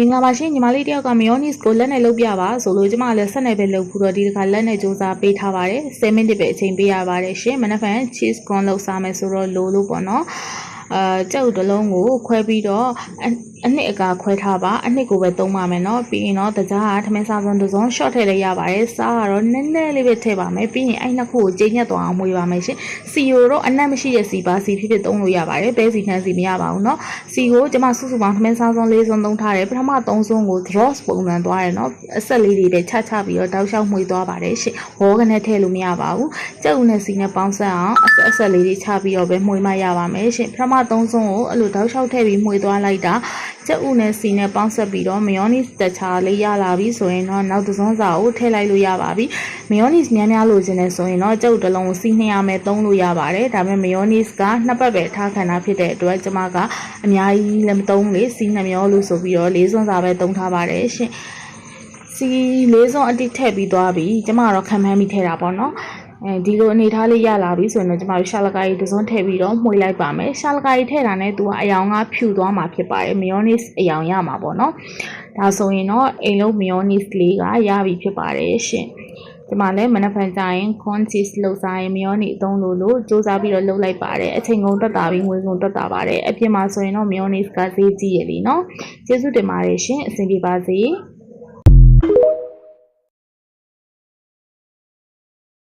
မင်္ဂလာပါရှင်ညီမလေးတယောက်က mayonnaise ကိုလက်နဲ့လုပ်ပြပါဆိုလို့ကျမလည်းဆက်နေပဲလုပ်ပြီးတော့ဒီတစ်ခါလက်နဲ့စူးစမ်းပေးထားပါတယ်10မိနစ်ပဲအချိန်ပေးရပါတယ်ရှင်မနက်ဖြန် cheese corn လုပ်စားမယ်ဆိုတော့လိုလို့ပေါ့နော်အာကြောက်တစ်လုံးကိုခွဲပြီးတော့အနှစ်အကာခွဲထားပါအနှစ်ကိုပဲသုံးပါမယ်နော်ပြီးရင်တော့တကြားကထမင်းစားစုံတစ်စုံ short ထည့်လိုက်ရပါတယ်စားကတော့နည်းနည်းလေးပဲထည့်ပါမယ်ပြီးရင်အဲ့နှစ်ခုကိုကျိညက်သွားအောင်မွေးပါမယ်ရှင်စီယိုတော့အနက်မရှိတဲ့စီပါစီဖြစ်ဖြစ်သုံးလို့ရပါတယ်ဘဲစီနှမ်းစီမရပါဘူးနော်စီကိုကျွန်မစုစုပေါင်းထမင်းစားစုံ၄စုံသုံးထားတယ်ပထမ၃စုံကို draws ပုံစံသွားတယ်နော်အဆက်လေးတွေနဲ့ချချပြီးတော့တောက်လျှောက်မွေးသွားပါတယ်ရှင်ဝေါကနဲ့ထည့်လို့မရပါဘူးကြက်ဥနဲ့စီနဲ့ပေါင်းဆက်အောင်အဆက်အဆက်လေးတွေချပြီးတော့ပဲမွေးမှရပါမယ်ရှင်ပထမ၃စုံကိုအဲ့လိုတောက်လျှောက်ထည့်ပြီးမွေးသွားလိုက်တာ ကြက်ဥနဲ့စီနဲ့ပေါင်းဆက်ပြီးတော့ mayonnaise တခြားလေးရလာပြီဆိုရင်တော့နောက်တစ်စုံစာကိုထည့်လိုက်လို့ရပါပြီ mayonnaise များများလိုချင်တယ်ဆိုရင်တော့ကြက်ဥတစ်လုံးကိုစီ200မယ်သုံးလို့ရပါတယ်ဒါပေမဲ့ mayonnaise ကနှစ်ပတ်ပဲထားခံတာဖြစ်တဲ့အတွက်ကျမကအများကြီးလည်းမသုံးလေစီ2မျိုးလို့ဆိုပြီးတော့လေးစွန်းစာပဲသုံးထားပါတယ်ရှင်စီလေးစွန်းအတိထည့်ပြီးသွားပြီကျမကတော့ခံမှန်းပြီးထည့်တာပေါ့နော် အဲဒီလိုအနေထားလေးရလာပြီဆိုရင်တော့ကျမတို့ရှာလကာကြီးတစ်စုံထည့်ပြီးတော့မှုလိုက်ပါမယ်ရှာလကာကြီးထည့်တာနဲ့သူကအယောင်ကဖြူသွားမှာဖြစ်ပါတယ် mayonnaise အယောင်ရမှာပေါ့နော်ဒါဆိုရင်တော့အိမ်လုံး mayonnaise လေးကရပြီဖြစ်ပါတယ်ရှင်ဒီမှာလည်းမနက်ဖြန်ကျရင် corn cheese လောက်စားရင် mayonnaise အသုံးလို့လို့စူးစမ်းပြီးတော့လုပ်လိုက်ပါတယ်အချိန်ကုန်တက်တာပြီးငွေကုန်တက်တာပါတယ်အပြင်မှာဆိုရင်တော့ mayonnaise ကဈေးကြီးရည်လीเนาะကျေးဇူးတင်ပါတယ်ရှင်အဆင်ပြေပါစေ